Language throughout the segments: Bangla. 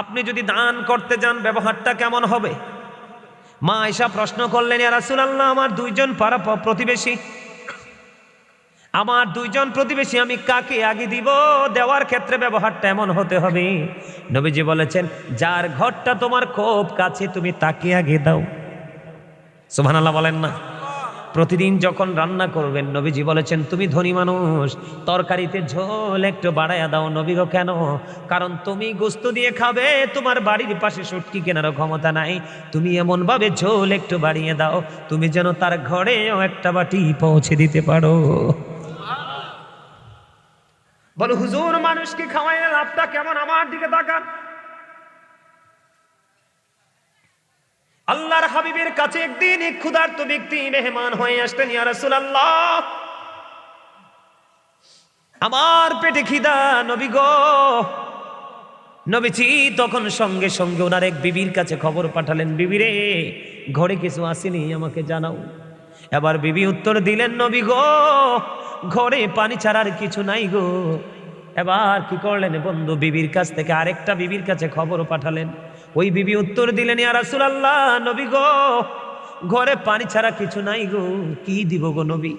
আপনি যদি দান করতে যান, ব্যবহারটা কেমন হবে? মা এসা প্রশ্ন করলেন রাসুল আল্লাহ আমার দুইজন পাড়া প্রতিবেশী। আমার দুইজন প্রতিবেশী, আমি কাকে আগে দিব? দেওয়ার ক্ষেত্রে ব্যবহারটা এমন হতে হবে। নবীজি বলেছেন, যার ঘরটা তোমার খুব কাছে, তুমি তাকে আগে দাও। সুবহানাল্লাহ বলেন না। প্রতিদিন যখন রান্না করবেন, নবীজি বলেছেন, তুমি ধনী মানুষ, তরকারিতে ঝোল একটু বাড়াইয়া দাও। নবী কেন? কারণ তুমি গোস্ত দিয়ে খাবে, তোমার বাড়ির পাশে সুটকি কেনারও ক্ষমতা নাই। তুমি এমনভাবে ঝোল একটু বাড়িয়ে দাও, তুমি যেন তার ঘরেও একটা বাটি পৌঁছে দিতে পারো। বলো, হুজুর, মানুষকে খাওয়াইলে লাভটা কেমন? আমার দিকে তাকান। আল্লাহর হাবিবের কাছে একদিন এক ক্ষুধার্ত ব্যক্তি মেহমান হয়ে আসতেন, ইয়া রাসূলুল্লাহ, আমার পেটে খিদা, নবী গো। নবীজি তখন সঙ্গে সঙ্গে ওনার এক বিবির কাছে খবর পাঠালেন, বিবি রে, ঘরে কিছু আসেনি, আমাকে জানাও। এবার বিবি উত্তর দিলেন, নবী গো, ঘরে পানি ছাড়ার কিছু নাই গো। এবার কি করলেন বন্ধু, বিবির কাছ থেকে আরেকটা বিবির কাছে খবর পাঠালেন ওই বিবি উত্তর দিলেন, ইয়া রাসূলুল্লাহ, নবী গো, ঘরে পানি ছাড়া কিছু নাই গো, কি দিব গো নবী?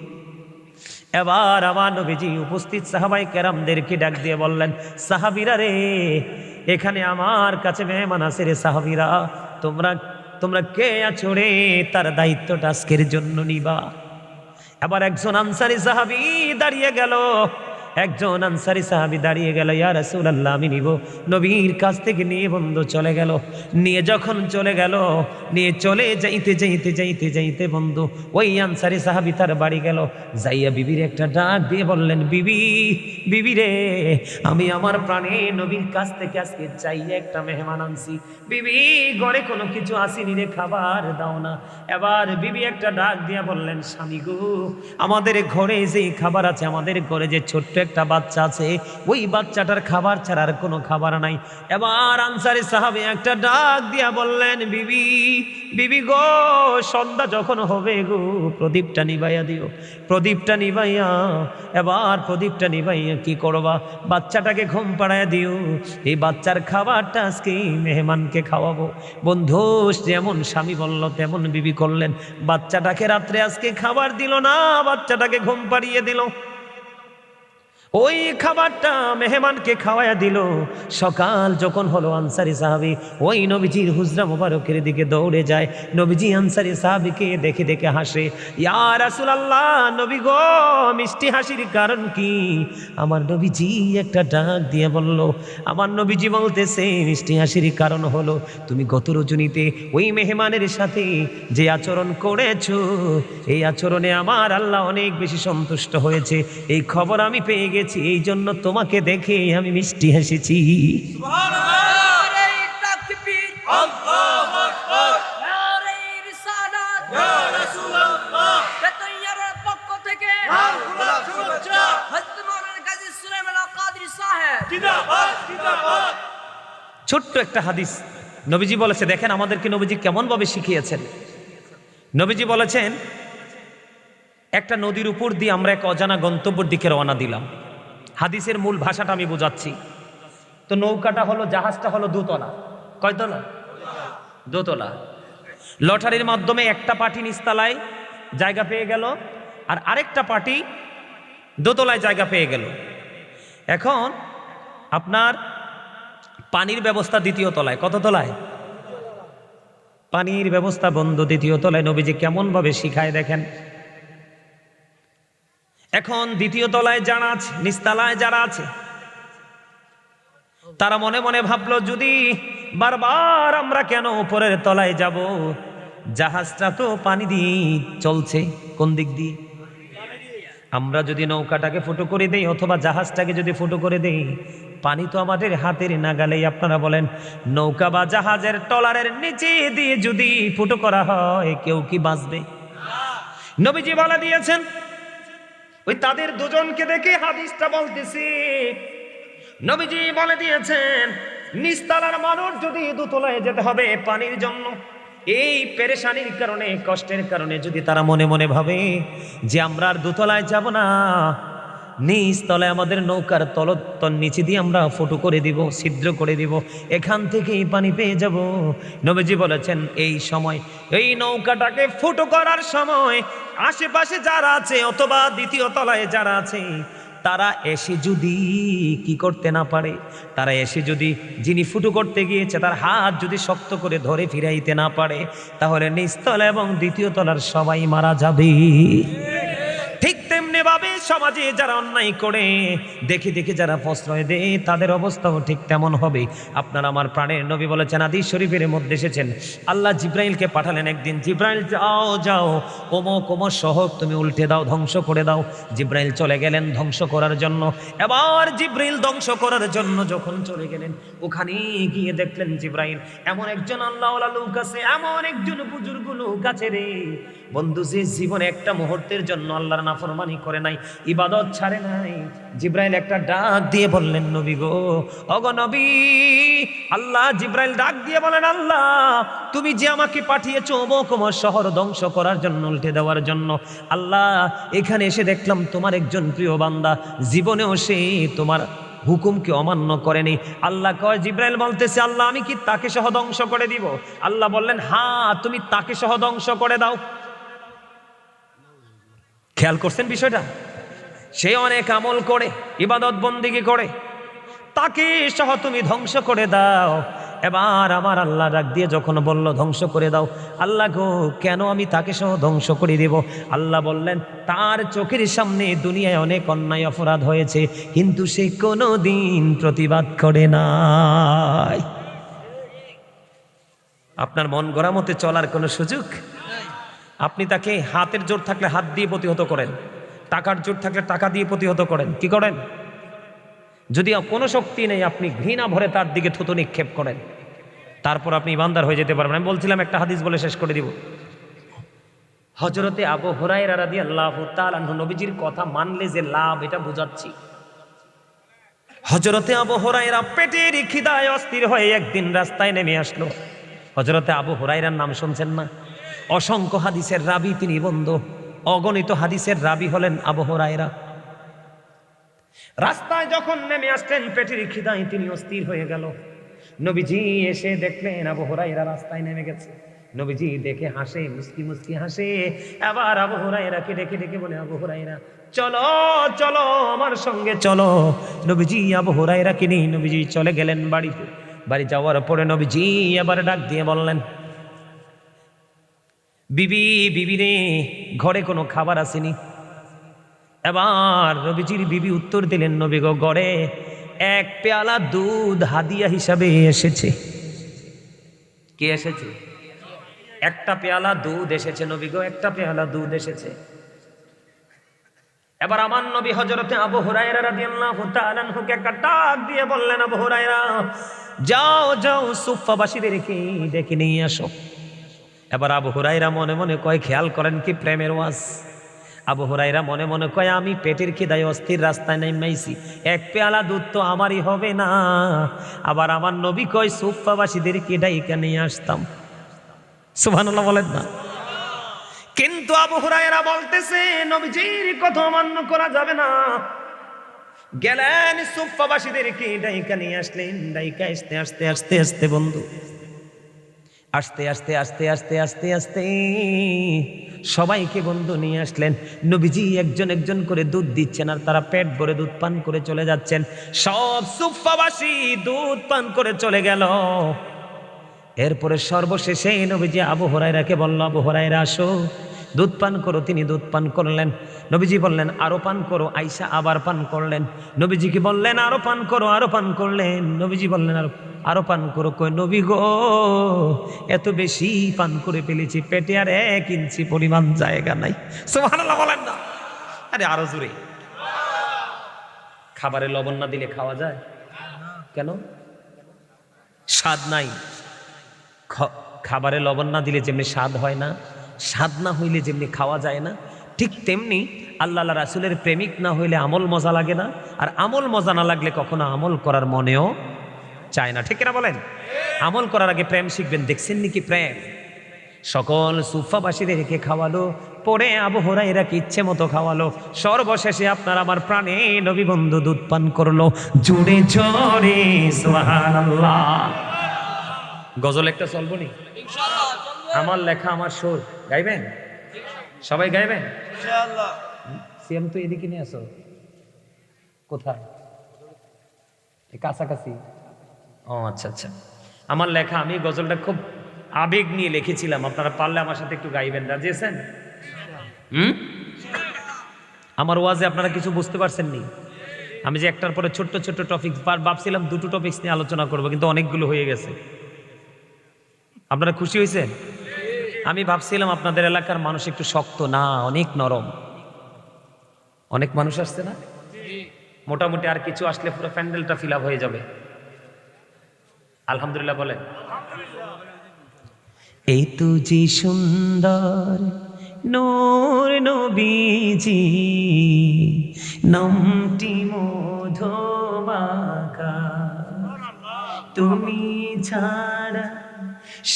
এবার আমার নবীজি উপস্থিত সাহাবাই কেরামদেরকে ডাক দিয়ে বললেন, সাহাবিরা রে, এখানে আমার কাছে মেহমান আছে রে সাহাবিরা, তোমরা তোমরা কে আছো রে? তার দায়িত্বটা আজকের জন্য নিবা। এবার একজন আনসারি সাহাবি দাঁড়িয়ে গেল একজন আনসারি সাহাবি দাঁড়িয়ে গেল, ইয়া রাসূলুল্লাহ, আমি নিব। নবীর কাছ থেকে নিয়ে বন্ধু চলে গেল। নিয়ে যখন চলে গেল, নিয়ে চলে যাইতে যাইতে যাইতে যাইতে বন্ধু, ওই আনসারি সাহাবি তার বাড়ি গেল। যাইয়া বিবির একটা ডাক দিয়ে বললেন, বিবি বিবি রে, আমি আমার প্রাণে নবীর কাছ থেকে আজকে চাইয়ে একটা মেহমান আনছি। বিবি ঘরে কোনো কিছু আসেনি রে, খাবার দাও না। এবার বিবি একটা ডাক দিয়া বললেন, স্বামী গো, আমাদের ঘরে যে খাবার আছে, আমাদের ঘরে যে ছোট্ট একটা বাচ্চা আছে, ওই বাচ্চাটার খাবার ছাড়ার কোনো খাবার নাই। এবার আনসারি সাহাবে একটা ডাক দিয়া বললেন, বিবি বিবি গো, সন্ধ্যা যখন হবে গো, প্রদীপটা নিবাইয়া দিও, প্রদীপটা নিবাইয়া, এবার প্রদীপটা নিবাইয়া কি করবা? বাচ্চাটাকে ঘুম পাড়াইয়া দিও, এই বাচ্চার খাবারটা আজকে মেহমানকে খাওয়াবো। বন্ধু, যেমন স্বামী বলল, তেমন বিবি করলেন। বাচ্চাটাকে রাত্রে আজকে খাবার দিল না, বাচ্চাটাকে ঘুম পাড়িয়ে দিল। ওই খাবারটা মেহমানকে খাওয়ায়া দিল। সকাল যখন হলো, আনসারি সাহাবি ওই নবীজির হুজরা মোবারকের দিকে দৌড়ে যায়। নবীজি আনসারি সাহাবিকে দেখে দেখে হাসে, ইয়া রাসূলুল্লাহ, নবী গো, মিষ্টি হাসির কারণ কি? আমার নবীজি একটা ডাক দিয়ে বলল, আমার নবীজি বলতেছে, মিষ্টি হাসির কারণ হলো, তুমি গত রজনীতে ওই মেহমানের সাথে যে আচরণ করেছ, এই আচরণে আমার আল্লাহ অনেক বেশি সন্তুষ্ট হয়েছে। এই খবর আমি পেয়ে গেছি এই জন্য তোমাকে দেখে আমি মিষ্টি হেসেছি। ছোট্ট একটা হাদিস। নবীজি বলেছে, দেখেন আমাদেরকে নবীজি কেমনভাবে শিখিয়েছেন। নবীজি বলেছেন, একটা নদীর উপর দিয়ে আমরা এক অজানা গন্তব্যের দিকে রওনা দিলাম। হাদিসের মূল ভাষাটা আমি বোঝাচ্ছি। তো নৌকাটা হলো, জাহাজটা হলো দোতলা। কয়তলা? দোতলা। লটারির মাধ্যমে একটা পার্টি নিস্তালায় জায়গা পেয়ে গেল, আর আরেকটা পার্টি দোতলায় জায়গা পেয়ে গেল। এখন আপনার পানির ব্যবস্থা দ্বিতীয় তলায়। কত তলায়? পানির ব্যবস্থা বন্ধ দ্বিতীয় তলায়। নবীজি কেমনভাবে শিখায় দেখেন। এখন দ্বিতীয় তলায় যারা আছে, নিস্তালায় যারা আছে, তারা মনে মনে ভাবলো, যদি বারবার আমরা কেন উপরের তলায় যাব? জাহাজটা তো পানি দিয়ে চলছে, কোন দিক দিয়ে? আমরা যদি নৌকাটাকে ফুটো করে দেই, অথবা জাহাজটাকে যদি ফুটো করে দেই, পানি তো আমাদের হাতের নাগালেই। আপনারা বলেন, নৌকা বা জাহাজের টলারের নিচে দিয়ে যদি ফুটো করা হয়, কেউ কি বাঁচবে? নবীজি বলে দিয়েছেন ওই তাদের দুজনকে দেখে হাদিসটা বলতেছি। নবীজি বলে দিয়েছেন, নিস্তালার মানুষ যদি দুতলায় যেতে হবে পানির জন্য, এই পেরেশানির কারণে, কষ্টের কারণে যদি তারা মনে মনে ভাবে যে আমরা আর দুতলায় যাব না নিচ তলে আমাদের নৌকার তল নিচে দিয়ে আমরা ফুটো করে দিব, ছিদ্র করে দিব, এখান থেকেই পানি পেয়ে যাব। নবীজি বলেছেন, এই সময়, এই নৌকাটাকে ফুটো করার সময় আশেপাশে যারা আছে অথবা দ্বিতীয় তলায় যারা আছে, তারা এসে যদি কি করতে না পারে, তারা এসে যদি যিনি ফুটো করতে গিয়েছে, তার হাত যদি শক্ত করে ধরে ফিরাইতে না পারে, তাহলে নিচতলা এবং দ্বিতীয় তলার সবাই মারা যাবে। ঠিক তেমনি ভাবে সমাজে যারা অন্যায় করে, দেখে দেখে যারা প্রশ্রয় দেয়, তাদের অবস্থাও ঠিক তেমন হবে। আপনার আমার প্রাণের নবী বলেছেন আদি শরীফের মধ্যে এসেছেন, আল্লাহ জিব্রাইলকে পাঠালেন একদিন, জিব্রাইল, যাও যাও কোমো কোমো শহর তুমি উল্টে দাও, ধ্বংস করে দাও। জিব্রাইল চলে গেলেন ধ্বংস করার জন্য। এবার জিব্রাইল ধ্বংস করার জন্য যখন চলে গেলেন, ওখানে গিয়ে দেখলেন জিব্রাইল, এমন একজন আল্লাহ লোক আছে, এমন একজন বুজুর্গ লোক আছে রে। বন্ধু, যে জীবনে একটা মুহূর্তের জন্য আল্লাহর নাফরমানি করে নাই, ইবাদত ছাড়ে নাই। জিব্রাইল একটা ডাক দিয়ে বললেন, নবী গো, অগ নবী, আল্লাহ জিব্রাইল ডাক দিয়ে বলেন, আল্লাহ, তুমি যে আমাকে পাঠিয়েছো অবকমর শহর ধ্বংস করার জন্য, উল্টে দেওয়ার জন্য, আল্লাহ, এখানে এসে দেখলাম তোমার একজন প্রিয় বান্দা, জীবনেও সে তোমার হুকুমকে অমান্য করেনি। আল্লাহ কয়, জিব্রাইল বলতেছে, আল্লাহ, আমি কি তাকে সহ ধ্বংস করে দিব? আল্লাহ বললেন হ্যাঁ তুমি তাকে সহ ধ্বংস করে দাও। খেয়াল করছেন বিষয়টা? সে অনেক আমল করে, ইবাদত বন্দিগি করে। তাকে সহ তুমি ধ্বংস করে দাও। এবার আমার আল্লাহ ডাক দিয়ে যখন বলল, ধ্বংস করে দাও। আল্লাহ গো, কেন আমি তাকে সহ ধ্বংস করে দেব? আল্লাহ বললেন, তার চোখের সামনে দুনিয়ায় অনেক অন্যায় অপরাধ হয়েছে, কিন্তু সে কোনো দিন প্রতিবাদ করে নাই। আপনার মন গড়া মতে চলার কোনো সুযোগ? আপনি তাকে হাতের জোর থাকলে হাত দিয়ে প্রতিহত করেন, টাকার জোর থাকলে টাকা দিয়ে প্রতিহত করেন, কি করেন? যদি কোনো শক্তি নেই, আপনি ঘৃণা ভরে তার দিকে থুতু নিক্ষেপ করেন। তারপর আপনি ইমানদার হয়ে যেতে পারবেন। আমি বলছিলাম একটা হাদিস বলে শেষ করে দিব। হজরতে আবু হরাইরা রাদি আল্লাহ নবীজির কথা মানলে যে লাভ, এটা বুঝাচ্ছি। হজরতে আবু হরাইরা পেটের খিদায় অস্থির হয়ে একদিন রাস্তায় নেমে আসলো। হজরতে আবু হরাইরার নাম শুনছেন না? অসংখ্য হাদিসের রাবি তিনি বন্ধু। অগণিত হাদিসের রাবি হলেন আবু হরাইরা রাস্তায় যখন নেমে আসলেন, পেটের খিদায় তিনি অস্থির হয়ে গেল। নবীজি এসে দেখলেন আবু হরাইরা রাস্তায় নেমে গেছে। নবীজি দেখে হাসে, মুস্কি মুস্কি হাসে। আবার আবু হুরাইরাকে ডেকে ডেকে বলে, আবু হুরাইরা চলো চলো আমার সঙ্গে, চলো। নবীজি আবু হুরাইরাকে নিয়ে নবীজি চলে গেলেন বাড়িতে। বাড়ি যাওয়ার পরে নবীজি আবার ডাক দিয়ে বললেন বিবি বিবি রে, ঘরে কোনো খাবার আসেনি। এবার নবীজির বিবি উত্তর দিলেন, নবী গো গড়ে এক পেয়ালা দুধ হাদিয়া হিসাবে এসেছে। কে এসেছে? একটা পেয়ালা দুধ এসেছে, নবী গো, একটা পেয়ালা দুধ এসেছে। এবার আমার নবী হজরতে আবু হুরায়রা রাদিয়াল্লাহু তাআলা একটা ডাক দিয়ে বললেন, আবু হুরায়রা, যাও যাও সুফাবাসীদেরকে ডেকে নিয়ে আসো। এবার আবু হুরাইরা মনে মনে কয়, খেয়াল করেন কি প্রেমের ওয়াজ? আবু হুরাইরা মনে মনে কয়, আমি পেটের খিদায় অস্থির রাস্তায় নেমাইছি এক পেয়ালা দুধ তো আমারই হবে না। আবার আমার নবী কয় সুফাবাসীদেরকে ডাইকা নিয়ে আসতাম? সুবহানাল্লাহ বলেন না। কিন্তু আবু হুরাইরা বলতেছে, নবীজির কথা অমান্য করা যাবে না। গেলেন সুফাবাসীদেরকে ডাইকা নিয়ে আসলেন? ডাইকা আসতে আসতে আসতে আসতে বন্ধু। আস্তে আস্তে আস্তে আস্তে আস্তে আস্তে সবাইকে বন্ধু নিয়ে আসলেন। নবীজি একজন একজন করে দুধ দিচ্ছেন আর তারা পেট ভরে দুধ পান করে চলে যাচ্ছেন। সব সুফাবাসী দুধ পান করে চলে গেল। এরপরে সর্বশেষে নবীজি আবু হরাইরাকে বলল, আবু হরাইরা আসো। দুধ পান করো, তিনি দুধ পান করলেন। নবীজি বললেন, আরও পান করো। আইসা আবার পান করলেন। নবীজিকে বললেন, আরও পান করো, আরও পান করলেন? নবীজি বললেন, আরও আরও পান করো। কই নবী গো, এত বেশি পান করে ফেলেছি, পেটে আর এক ইঞ্চি পরিমাণ জায়গা নাই। বলেন না। আরে আরও জোরে। খাবারে লবণ না দিলে খাওয়া যায়? কেন? স্বাদ নাই। খাবারে লবণ না দিলে যেমনি স্বাদ হয় না স্বাদ না হইলে যেমনি খাওয়া যায় না, ঠিক তেমনি আল্লাহ রাসুলের প্রেমিক না হইলে আমল মজা লাগে না, আর আমল মজা না লাগলে কখনো আমল করার মনেও চায় না। ঠিক না বলেন? আমল করার আগে প্রেম শিখবেন, দেখছেন নাকি প্রেম? সকল সুফাবাসীদেরকে খাওয়ালো, পরে আবু হরাইরাকে ইচ্ছে মতো খাওয়ালো, সর্বশেষে আপনার আমার প্রাণে নবী বন্ধু দুধ পান করল। জুড়ে জোরে গজল একটা চলবো নি? ইনশাআল্লাহ। আমার লেখা আমার সুর। গাইবেন? সবাই গাইবেন? সিএম তো এদিকে নিয়ে আসো। কোথায়? কাছাকাছি। ও আচ্ছা আচ্ছা। আমার লেখা আমি গজলটা খুব আবেগ নিয়ে লিখেছিলাম। আপনারা পারলে আমার সাথে একটু গাইবেন। রাজি আছেন হুম? আমার ওয়াজে আপনারা কিছু বুঝতে পারছেন নি আমি যে একটার পরে ছোট্ট ছোট্ট টপিক ভাবছিলাম দুটো টপিক্স নিয়ে আলোচনা করব কিন্তু অনেকগুলো হয়ে গেছে। আপনারা খুশি হয়েছেন? আমি ভাবছিলাম আপনাদের এলাকার মানুষ একটু শক্ত না, অনেক নরম। অনেক মানুষ আসছে না? মোটামুটি আর কিছু আসলে পুরো প্যান্ডেলটা ফিল হয়ে যাবে। আলহামদুলিল্লাহ, বলেন। এই তুজি সুন্দর নূর নবীজি, নামটি মধুমাকা তুমি ছাড়া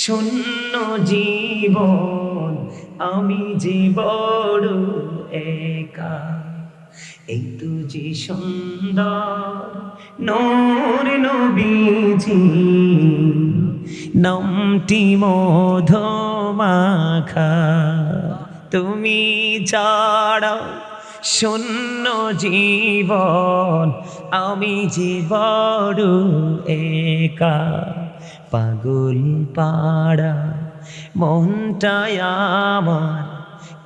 শূন্য জীবন, আমি যে বড় একা। এই তুজি সুন্দর নূর নবীজি, নামটি মধুমাখা। তুমি ছাড়া শূন্য জীবন, আমি যে বড় একা। পাগল পাড়া মনটায় আমার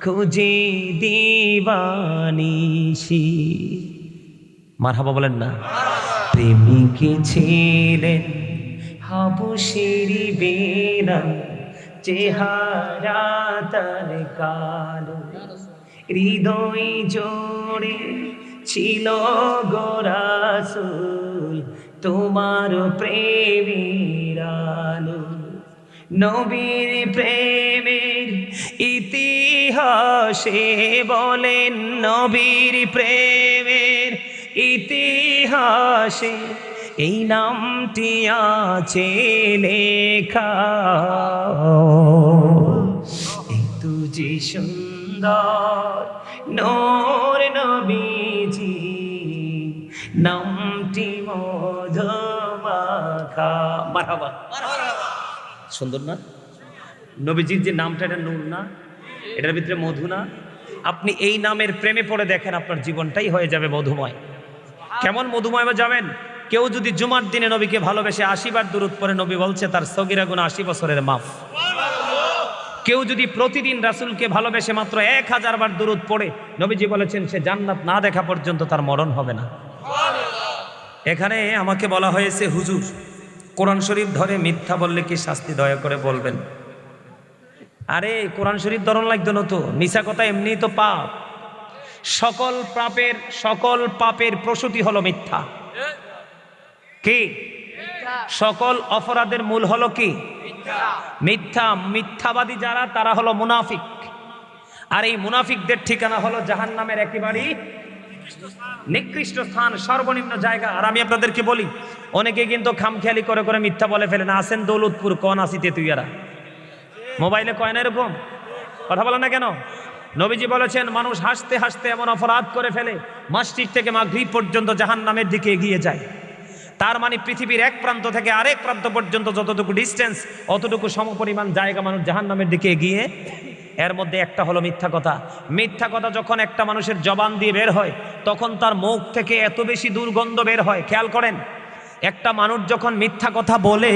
খুঁজে দিবানিসি মারহাবা বলেন না। প্রেমিকে ছিলেন হাবুসের বেনা, চেহারা তার কালো। হৃদয় জোড়ে ছিল গোরাসুল তোমার প্রেমের আলো। নবীর প্রেমের ইতিহাসে বলেন, নবীর প্রেমের ইতিহাসে এই নামটি আছে লেখা। এই তুজি সুন্দর নোর নবীজি, নামটি মধুমাখা মারহাবা সুন্দর না? নবীজির যে নামটা, এটা নূর না? এটার ভিতরে মধু না? আপনি এই নামের প্রেমে পড়ে দেখেন আপনার জীবনটাই হয়ে যাবে মধুময়। কেমন মধুময় বা যাবেন? কেউ যদি জুমার দিনে নবীকে ভালোবেসে আশিবার দূরত পরে নবী বলছে, তার সগিরা গুণ আশি বছরের মাফ। কেউ যদি প্রতিদিন রাসুলকে ভালোবেসে মাত্র এক হাজার বার দূরত পড়ে, নবীজি বলেছেন, সে জান্নাত না দেখা পর্যন্ত তার মরণ হবে না। এখানে আমাকে বলা হয়েছে, হুজুর কোরআন শরীফ ধরে মিথ্যা বললে কি শাস্তি দয়া করে বলবেন? আরে কোরআন শরীফ ধরন লাগতো না তো। মিশা কথা এমনি তো পাপ। সকল পাপের সকল পাপের প্রসূতি হলো মিথ্যা। কি? সকল অপরাধের মূল হলো কি? মিথ্যা। মিথ্যাবাদী যারা তারা হলো মুনাফিক। আর এই মুনাফিকদের ঠিকানা হলো জাহান নামের একেবারেই নিকৃষ্ট স্থান, সর্বনিম্ন জায়গা। আর আমি আপনাদেরকে বলি, অনেকে কিন্তু খামখেয়ালি করে করে মিথ্যা বলে ফেলেন আসেন দৌলতপুর, কন আসিতে তুইয়ারা মোবাইলে কয় না এরকম? কথা বলে না কেন? নবীজি বলেছেন, মানুষ হাসতে হাসতে এমন অপরাধ করে ফেলে, মাসজিদ থেকে মাগরিব পর্যন্ত জাহান নামের দিকে এগিয়ে যায়। তার মানে পৃথিবীর এক প্রান্ত থেকে আরেক প্রান্ত পর্যন্ত যতটুকু ডিস্টেন্স অতটুকু সমপরিমাণ জায়গা মানুষ জাহান নামের দিকে এগিয়ে এর মধ্যে একটা হলো মিথ্যা কথা। মিথ্যা কথা যখন একটা মানুষের জবান দিয়ে বের হয়, তখন তার মুখ থেকে এত বেশি দুর্গন্ধ বের হয়, খেয়াল করেন। একটা মানুষ যখন মিথ্যা কথা বলে,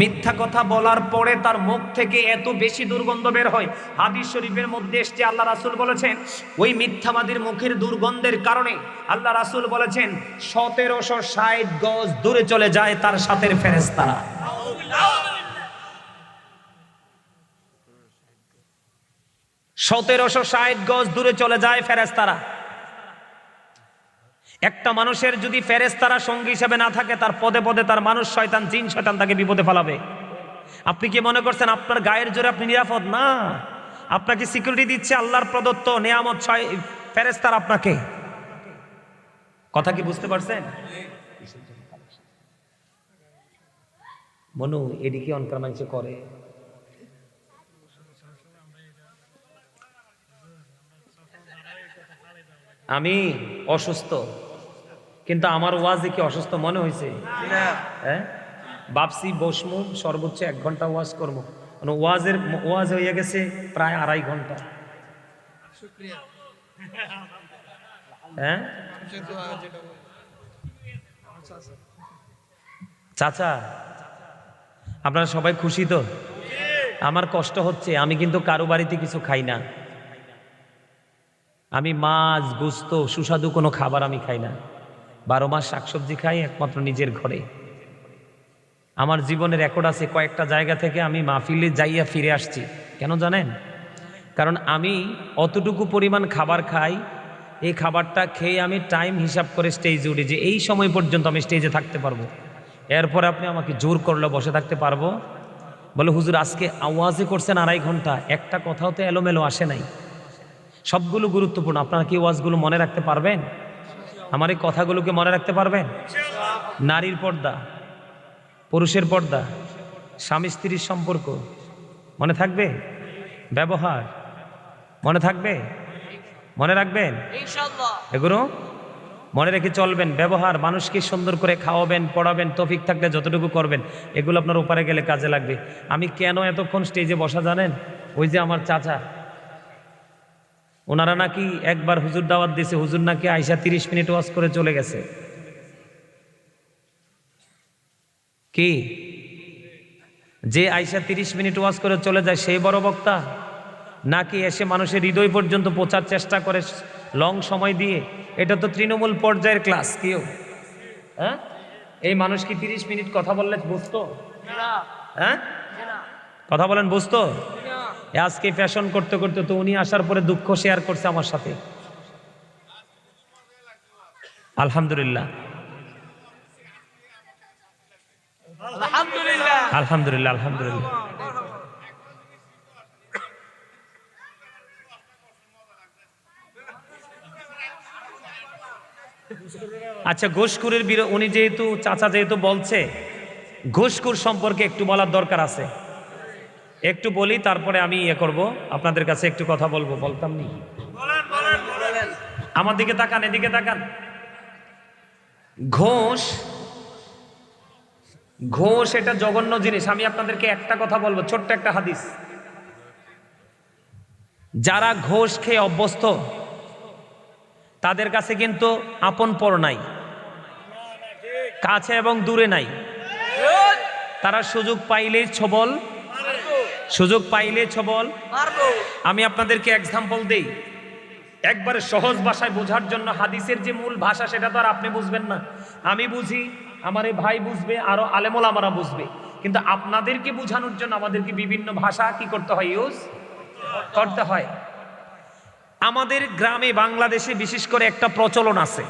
মিথ্যা কথা বলার পরে তার মুখ থেকে এত বেশি দুর্গন্ধ বের হয়। হাদিস শরীফের মধ্যে এসছে, আল্লাহ রাসুল বলেছেন, ওই মিথ্যাবাদীর মুখের দুর্গন্ধের কারণে আল্লাহ রাসুল বলেছেন, সতেরোশো ষাট গজ দূরে চলে যায় তার সাথের ফেরেস্তারা সতেরোশো ষাট গজ দূরে চলে যায় ফেরেস্তারা একটা মানুষের যদি ফেরেস্তারা সঙ্গী হিসেবে না থাকে, তার পদে পদে তার মানুষ শয়তান, জিন শয়তান তাকে বিপদে ফেলাবে। আপনি কি মনে করছেন আপনার গায়ের জোরে আপনি নিরাপদ? না। আপনাকে সিকিউরিটি দিচ্ছে আল্লাহর প্রদত্ত নেয়ামত ফেরেস্তার আপনাকে। কথা কি বুঝতে পারছেন? মনু, এদিকে অনকার মানুষ করে। আমি অসুস্থ কিন্তু আমার ওয়াজে কি অসুস্থ মনে হয়েছে? হ্যাঁ? বাপসি বসমু সর্বোচ্চ এক ঘণ্টা ওয়াজ করব মানে ওয়াজের ওয়াজ হয়ে গেছে প্রায় আড়াই ঘণ্টা। হ্যাঁ? চাচা আপনারা সবাই খুশি তো? আমার কষ্ট হচ্ছে আমি কিন্তু কারও বাড়িতে কিছু খাই না। আমি মাছ, গুস্ত, সুস্বাদু কোনো খাবার আমি খাই না। বারো মাস শাকসবজি খাই একমাত্র নিজের ঘরে। আমার জীবনের রেকর্ড আছে কয়েকটা জায়গা থেকে আমি মাহফিলে যাইয়া ফিরে আসছি। কেন জানেন? কারণ আমি অতটুকু পরিমাণ খাবার খাই, এই খাবারটা খেয়ে আমি টাইম হিসাব করে স্টেজে উঠি যে এই সময় পর্যন্ত আমি স্টেজে থাকতে পারব। এরপর আপনি আমাকে জোর করলে বসে থাকতে পারব। বলে, হুজুর, আজকে আওয়াজে করছেন আড়াই ঘণ্টা। একটা কথাও তো এলোমেলো আসে নাই। সবগুলো গুরুত্বপূর্ণ। আপনারা কি ওয়াজগুলো মনে রাখতে পারবেন? আমার এই কথাগুলোকে মনে রাখতে পারবেন? নারীর পর্দা পুরুষের পর্দা স্বামী স্ত্রীর সম্পর্ক মনে থাকবে? ব্যবহার মনে থাকবে? মনে রাখবেন? এগুলো মনে রেখে চলবেন। ব্যবহার মানুষকে সুন্দর করে খাওয়াবেন পড়াবেন তফিক থাকলে যতটুকু করবেন এগুলো আপনার ওপারে গেলে কাজে লাগবে। আমি কেন এতক্ষণ স্টেজে বসা জানেন? ওই যে আমার চাচা। ওনারা নাকি একবার হুজুর দাওয়াত দিয়েছে হুজুর নাকি আইসা তিরিশ মিনিট ওয়াজ করে চলে গেছে। কি? যে আইসা তিরিশ মিনিট ওয়াজ করে চলে যায় সেই বড় বক্তা? নাকি এসে মানুষের হৃদয় পর্যন্ত পৌঁছার চেষ্টা করে লং সময় দিয়ে? এটা তো তৃণমূল পর্যায়ের ক্লাস কেউ? হ্যাঁ? এই মানুষ কি তিরিশ মিনিট কথা বললে বুঝতো? হ্যাঁ? কথা বলেন বুঝতো? আজকে ফ্যাশন করতে করতে তো উনি আসার পরে দুঃখ শেয়ার করছে আমার সাথে। আলহামদুলিল্লাহ। আলহামদুলিল্লাহ। আলহামদুলিল্লাহ আচ্ছা ঘোষকুরের উনি যেহেতু চাচা যেহেতু বলছে ঘোষকুর সম্পর্কে একটু বলার দরকার আছে। একটু বলি, তারপরে আমি ইয়ে করব। আপনাদের কাছে একটু কথা বলব, বলতাম নি? আমার দিকে তাকান, এদিকে তাকান। ঘোষ ঘোষ এটা জঘন্য জিনিস। আমি আপনাদেরকে একটা কথা বলব, ছোট্ট একটা হাদিস। যারা ঘোষ খেয়ে অভ্যস্ত, তাদের কাছে কিন্তু আপন পর নাই, কাছে এবং দূরে নাই। তারা সুযোগ পাইলেই ছবল সুযোগ পাইলে ছবল। আমি আপনাদেরকে এক্সাম্পল দেই। একবারে সহজ ভাষায় বোঝার জন্য হাদিসের যে মূল ভাষা সেটা তো আর আপনি বুঝবেন না। আমি বুঝি আমার এই ভাই বুঝবে আরও আলেমল আমারা বুঝবে। কিন্তু আপনাদেরকে বোঝানোর জন্য আমাদেরকে বিভিন্ন ভাষা কি করতে হয় ইউজ করতে হয়। আমাদের গ্রামে বাংলাদেশে বিশেষ করে একটা প্রচলন আছে।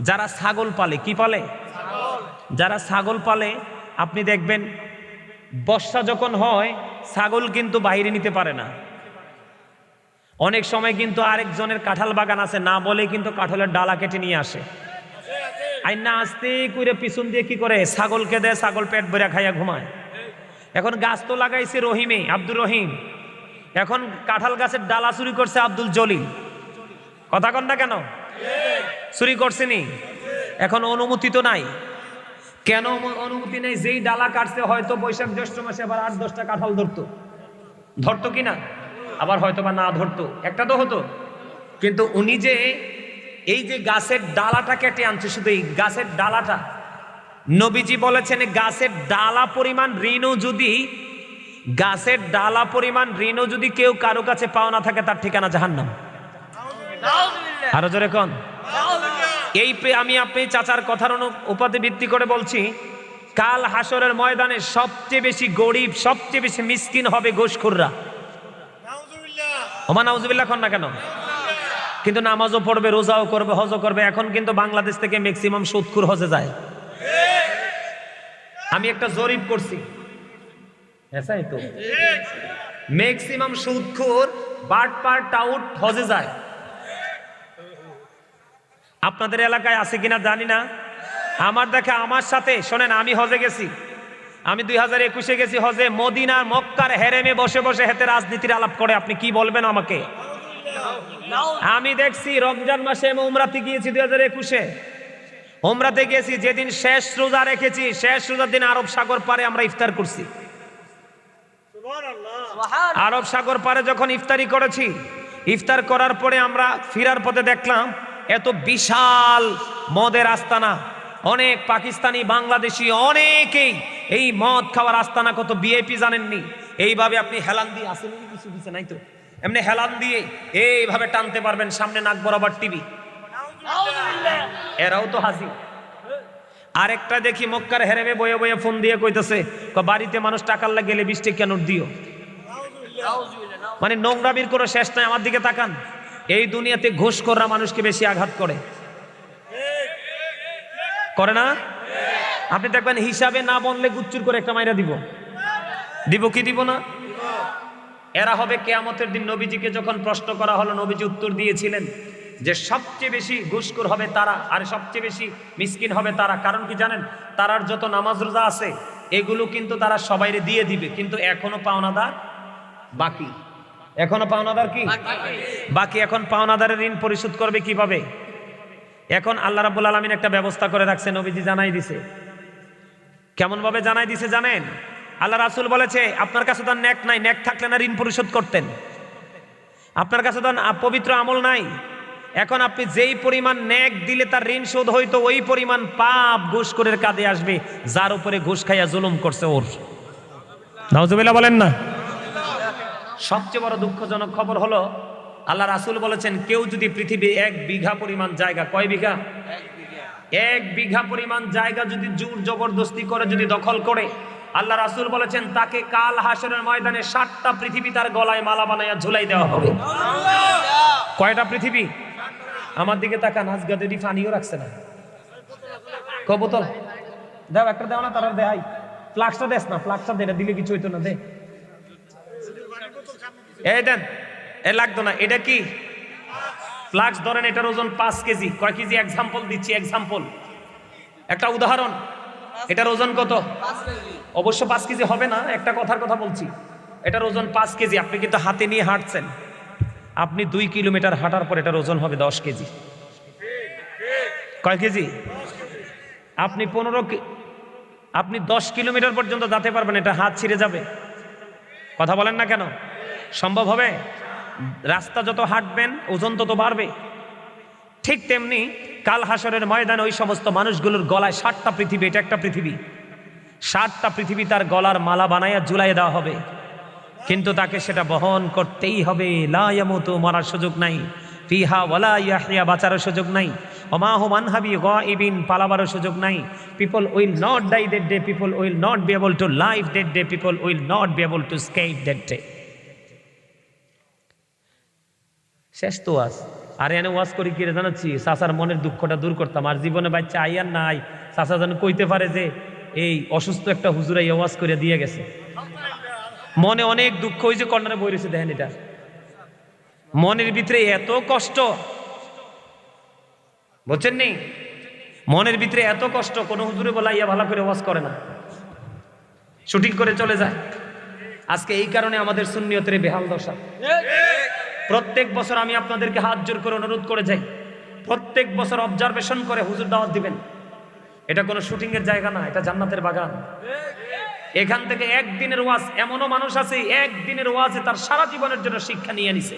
যারা ছাগল পালে কি পালে? যারা ছাগল পালে আপনি দেখবেন বর্ষা যখন হয়, ছাগল কিন্তু বাইরে নিতে পারে না। অনেক সময় কিন্তু আরেকজনের কাঁঠাল বাগান আছে, না বলে কিন্তু কাঁঠালের ডালা কেটে নিয়ে আসে। আইনা আস্তে করে পিছন দিয়ে কি করে? ছাগলকে দেয় ছাগল পেট ভরে খাইয়া ঘুমায়। এখন গাছ তো লাগাইছে রহিমে, আব্দুর রহিম। এখন কাঁঠাল গাছের ডালা চুরি করছে আব্দুল জলিল। কথা কন না কেন? চুরি করছেনি এখন অনুমতি তো নাই। কেন অনুমতি নেই? যেই ডালা কাটছে হয়তো বৈশাখ জ্যৈষ্ঠ মাসে আবার আট দশটা কাঁঠাল ধরতো। ধরতো কি না? আবার হয়তো বা না ধরতো। একটা তো হতো। কিন্তু উনি যে এই যে গাছের ডালাটা কেটে আনছে শুধু এই গাছের ডালাটা নবীজি বলেছেন গাছের ডালা পরিমাণ ঋণও যদি গাছের ডালা পরিমাণ ঋণও যদি কেউ কারও কাছে পাওয়া না থাকে তার ঠিকানা জাহান্নাম। আরও জোরে কোন। এই পে আমি আপনি চাচার কথার উপাধি ভিত্তি করে বলছি, কাল হাসরের ময়দানে সবচেয়ে বেশি গরিব, সবচেয়ে বেশি মিসকিন হবে ঘোষখুররা। ওমা নাউজুবিল্লাহ খন না কেন? কিন্তু নামাজও পড়বে, রোজাও করবে, হজও করবে। এখন কিন্তু বাংলাদেশ থেকে ম্যাক্সিমাম সুদখুর হজে যায়। আমি একটা জরিপ করছি। তো। ম্যাক্সিমাম সুদখুর বাট পার টাউট হজে যায়। আপনাদের এলাকায় আছে কিনা জানি না। আমার দেখে আমার সাথে শোনেন আমি হজে গেছি। আমি দুই হাজার একুশে গেছি হজে মদিনার মক্কার হেরেমে বসে বসে হেতে রাজনীতির আলাপ করে আপনি কি বলবেন আমাকে? আমি দেখছি রমজান মাসে উমরাতে গিয়েছি দুই হাজার একুশে। উমরাতে গিয়েছি যেদিন শেষ রোজা রেখেছি শেষ রোজার দিন আরব সাগর পারে আমরা ইফতার করছি। আরব সাগর পারে যখন ইফতারি করেছি ইফতার করার পরে আমরা ফিরার পথে দেখলাম এত বিশাল মদের আস্তানা। অনেক পাকিস্তানি, বাংলাদেশি অনেকেই এই মদ খাওয়ার আস্তানা কত বিএপি জানেননি? এইভাবে আপনি হেলান দিয়ে আসেন কিছু কিছু নাই তো? এমনি হেলান দিয়ে এইভাবে টানতে পারবেন সামনে নাক বরাবর টিভি। এরাও তো হাসি আরেকটা দেখি মক্কার হেরেবে বয়ে বয়ে ফোন দিয়ে কইতেছে বাড়িতে মানুষ টাকার গেলে বৃষ্টি কেন দিও? মানে নোংরামির কোনো শেষ নাই, আমার দিকে তাকান। এই দুনিয়াতে ঘুষ করা মানুষকে বেশি আঘাত করে। করে না? আপনি দেখবেন হিসাবে না বললে গুচ্চুর করে একটা মাইরা দিব। দিব কি দিব না? এরা হবে কেয়ামতের দিন নবীজিকে যখন প্রশ্ন করা হলো, নবীজি উত্তর দিয়েছিলেন যে সবচেয়ে বেশি ঘুষখোর হবে তারা আর সবচেয়ে বেশি মিসকিন হবে তারা। কারণ কি জানেন? তারার যত নামাজ রোজা আছে, এগুলো কিন্তু তারা সবাইরে দিয়ে দিবে, কিন্তু এখনও পাওনাদার বাকি। এখনও পাওনাদার কি? বাকি এখন পাওনাদারের ঋণ পরিশোধ করবে কীভাবে? এখন আল্লাহ রাব্বুল আলামিন একটা ব্যবস্থা করে রাখছে নবীজি জানাই দিছে। কেমন ভাবে জানাই দিছে জানেন? আল্লাহ রাসুল বলেছে আপনার কাছে তো ন্যাক নাই ন্যাক থাকলে না ঋণ পরিশোধ করতেন। আপনার কাছে তো পবিত্র আমল নাই। এখন আপনি যেই পরিমাণ ন্যাক দিলে তার ঋণ শোধ হইতো ওই পরিমাণ পাপ ঘুষখোরের কাঁধে আসবে যার উপরে ঘুষ খাইয়া জুলুম করছে ওর। নাউজুবিল্লাহ বলেন না। সবচেয়ে বড় দুঃখজনক খবর হলো, আল্লাহ রাসূল বলেছেন, কেউ যদি পৃথিবী এক বিঘা পরিমাণ জায়গা, কয় বিঘা? এক বিঘা পরিমাণ জায়গা যদি জোর জবরদস্তি করে, যদি দখল করে, আল্লাহ রাসূল বলেছেন, তাকে কাল হাসরের ময়দানে ষাটটা পৃথিবী তার গলায় মালা বানাইয়া ঝুলাই দেওয়া হবে। কয়টা পৃথিবী? আমার দিকে তাকান আজগা দেরি পানিও রাখছে না। ক বোতল দাও, একটা দাও না, তারা দেয় ফ্লাক্সটা দেস না, ফ্লাক্সটা দে দিলে কিছু হইতো না, দে। দেন, এ লাগতো না, এটা কি? ফ্লাক্স ধরেন এটার ওজন পাঁচ কেজি, কয় কেজি? এক্সাম্পল দিচ্ছি এক্সাম্পল একটা উদাহরণ, এটার ওজন কত? অবশ্য পাঁচ কেজি হবে না, একটা কথার কথা বলছি। এটার ওজন পাঁচ কেজি, আপনি কিন্তু হাতে নিয়ে হাঁটছেন। আপনি দুই কিলোমিটার হাঁটার পর এটার ওজন হবে দশ কেজি। কয় কেজি? আপনি পনেরো আপনি দশ কিলোমিটার পর্যন্ত যেতে পারবেন, এটা হাত ছিঁড়ে যাবে। কথা বলেন না কেন? সম্ভব হবে? রাস্তা যত হাঁটবেন, ওজন তত বাড়বে। ঠিক তেমনি কাল হাসরের ময়দানে ওই সমস্ত মানুষগুলোর গলায় ষাটটা পৃথিবী, এটা একটা পৃথিবী। ষাটটা পৃথিবী তার গলার মালা বানাইয়া ঝুলাই দেওয়া হবে। কিন্তু তাকে সেটা বহন করতেই হবে। লায়ামতো মরার সুযোগ নাই। ফিহা ওয়ালা ইয়াহিয়া বাঁচারও সুযোগ নাই। অমাহ মানহাবি গাইবিন পালাবারও সুযোগ নাই। People will not die that day people will not be able to live that day people will not be able to escape that day শেষ তো ওয়াজ। আর এনে ওয়াজ করি কি রে জানাচ্ছি? চাচার মনের দুঃখটা দূর করতাম। আর জীবনে বাচ্চা আইয়ার নাই। চাচা যেন কইতে পারে যে, এই অসুস্থ একটা হুজুরা এই ওয়াজ করে দিয়ে গেছে। মনে অনেক দুঃখ হয়েছে কর্নারে বই রয়েছে, দেখেন এটা। মনের ভিতরে এত কষ্ট। বুঝছেন নি? মনের ভিতরে এত কষ্ট, কোনো হুজুরে বলা ইয়া ভালো করে ওয়াজ করে না। শুটিং করে চলে যায়। আজকে এই কারণে আমাদের সুন্নিয়তের বেহাল দশা। প্রত্যেক বছর আমি আপনাদেরকে হাত জোর করে অনুরোধ করে যাই। প্রত্যেক বছর অবজারভেশন করে হুজুর দাওয়াত দিবেন। এটা কোনো শুটিংয়ের জায়গা না, এটা জান্নাতের বাগান। এখান থেকে একদিনের ওয়াজ, এমনও মানুষ আছে, একদিনের ওয়াজে তার সারা জীবনের জন্য শিক্ষা নিয়ে নিছে।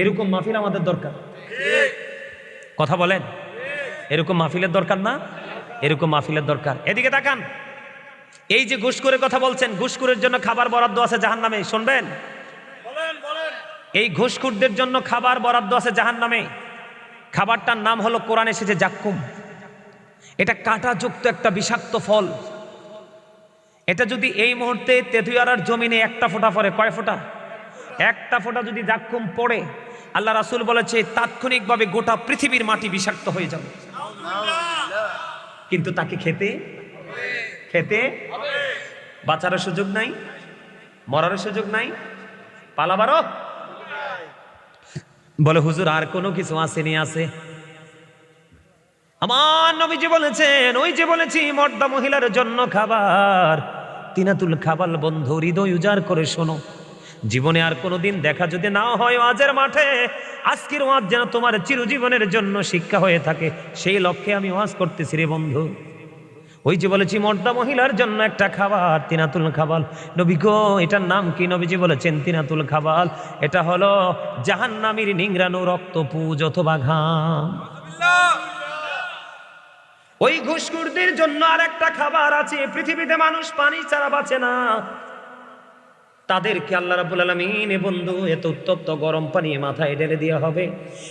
এরকম মাহফিল আমাদের দরকার। কথা বলেন? এরকম মাহফিলের দরকার না? এরকম মাহফিলের দরকার। এদিকে তাকান। এই যে ঘুষখোরের কথা বলছেন ঘুষখোরের জন্য খাবার বরাদ্দ আছে জাহান নামে শুনবেন? এই ঘুষখুরদের জন্য খাবার বরাদ্দ আছে জাহান নামে খাবারটার নাম হলো কোরআন এসেছে জাক্কুম। এটা কাঁটাযুক্ত একটা বিষাক্ত ফল। এটা যদি এই মুহূর্তে তেতুয়ারার জমিনে একটা ফোঁটা পড়ে, কয় ফোঁটা? একটা ফোঁটা যদি জাক্কুম পড়ে, আল্লাহ রাসূল বলেছে, তাৎক্ষণিকভাবে গোটা পৃথিবীর মাটি বিষাক্ত হয়ে যাবে। কিন্তু তাকে খেতে? খেতে? বাঁচারও সুযোগ নাই, মরারও সুযোগ নাই, পালাবারও বলে, হুজুর, আর কোনো কিছু আসেনি আছে? আমার নবীজি বলেছেন, ওই যে বলেছি, মর্দা মহিলার জন্য খাবার। তিনাতুল খাবার বন্ধু, হৃদয় উজাড় করে শোনো। জীবনে আর কোনোদিন দেখা যদি না হয় ওয়াজের মাঠে, আজকের ওয়াজ যেন তোমার চিরজীবনের জন্য শিক্ষা হয়ে থাকে। সেই লক্ষ্যে আমি ওয়াজ করতেছি রে বন্ধু। ওই যে বলেছি মর্দা মহিলার জন্য একটা খাবার, তিনাতুল খাবাল। নবী গো, এটার নাম কি? নবীজি বলেছেন তিনাতুল খাবাল। এটা হলো জাহান্নামীর নিংরানো রক্ত পুজ অথবা ঘাম। ওই ঘুষখুরদের জন্য আর একটা খাবার আছে। পৃথিবীতে মানুষ পানি ছাড়া বাঁচে না। তাদেরকে আল্লাহ রাবুল আলমিন বন্ধু, এত উত্তপ্ত গরম পানি মাথায় ঢেলে দেওয়া হবে।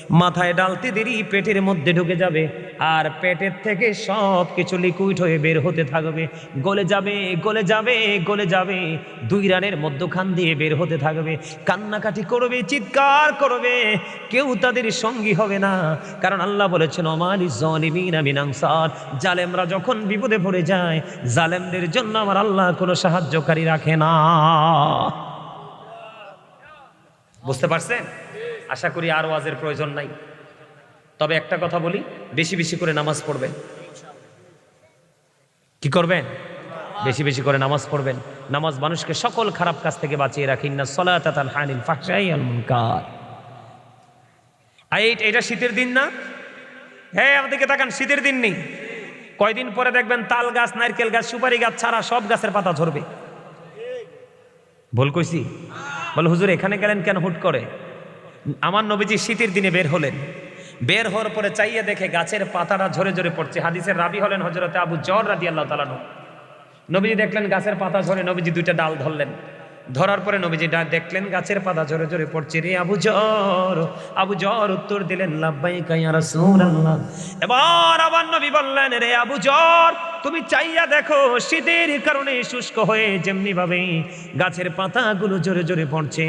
মাথায় ডালতে দেরি, পেটের মধ্যে ঢুকে যাবে। আর পেটের থেকে সব কিছু লিকুইড হয়ে বের হতে থাকবে। গলে যাবে গলে যাবে গলে যাবে। দুই রানের মধ্যখান দিয়ে বের হতে থাকবে। কান্নাকাটি করবে, চিৎকার করবে। কেউ তাদের সঙ্গী হবে না। কারণ আল্লাহ বলেছেন আমার জলিমিন আমিনাংসার জালেমরা যখন বিপদে পড়ে যায়, জালেমদের জন্য আমার আল্লাহ কোনো সাহায্যকারী রাখে না। বুঝতে পারছেন? আশা করি আর ওয়াজের প্রয়োজন নাই। তবে একটা কথা বলি, বেশি বেশি করে নামাজ পড়বেন। কি করবেন? বেশি বেশি করে নামাজ পড়বেন। নামাজ মানুষকে সকল খারাপ কাজ থেকে বাঁচিয়ে রাখেন না এটা শীতের দিন না? হ্যাঁ আমাদেরকে তাকান, শীতের দিন নেই। কয়দিন পরে দেখবেন তাল গাছ, নারকেল গাছ, সুপারি গাছ ছাড়া সব গাছের পাতা ঝরবে। ভুল কইছি? বলে, হুজুর, এখানে গেলেন কেন হুট করে? আমার নবীজি শীতের দিনে বের হলেন। বের হওয়ার পরে চাইয়ে দেখে গাছের পাতাটা ঝরে ঝরে পড়ছে। হাদিসের রাবি হলেন হজরতে আবু জর রাদি আল্লাহ তালানু নবীজি দেখলেন গাছের পাতা ঝরে, নবীজি দুইটা ডাল ধরলেন। ধরার পরে নবীজি দেখলেন গাছের পাতা ঝরে ঝরে পড়ছে রে আবু জর। আবু জর উত্তর দিলেন রাসূলুল্লাহ। এবার আবার নবী বললেন, রে আবু জর তুমি চাইয়া দেখো, শীতের কারণে শুষ্ক হয়ে যেমনি ভাবে গাছের পাতাগুলো জোরে জোরে পড়ছে।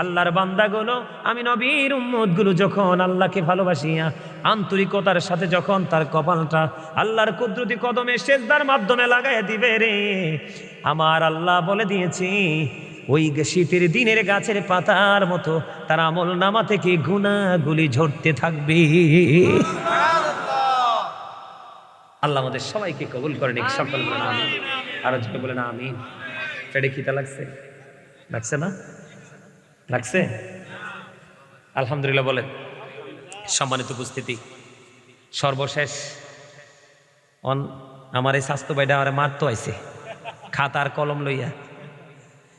আল্লাহর বান্দাগুলো, আমি নবীর উম্মতগুলো যখন আল্লাহকে ভালোবাসিয়া, আন্তরিকতার সাথে যখন তার কপালটা আল্লাহর কুদরতি কদমে সেজদার মাধ্যমে লাগাই দিবে রে। আমার আল্লাহ বলে দিয়েছি, ওই শীতের দিনের গাছের পাতার মতো তার আমল নামা থেকে গুণাগুলি ঝরতে থাকবে। আল্লাহ আমাদের সবাইকে কবুল করেন এই সকল আর আজকে বলে না আমি পেটে খিতা লাগছে? লাগছে না? লাগছে? আলহামদুলিল্লাহ বলেন। সম্মানিত উপস্থিতি। সর্বশেষ অন আমার এই স্বাস্থ্য বাইডা আমার মারতো আইছে। খাতার কলম লইয়া।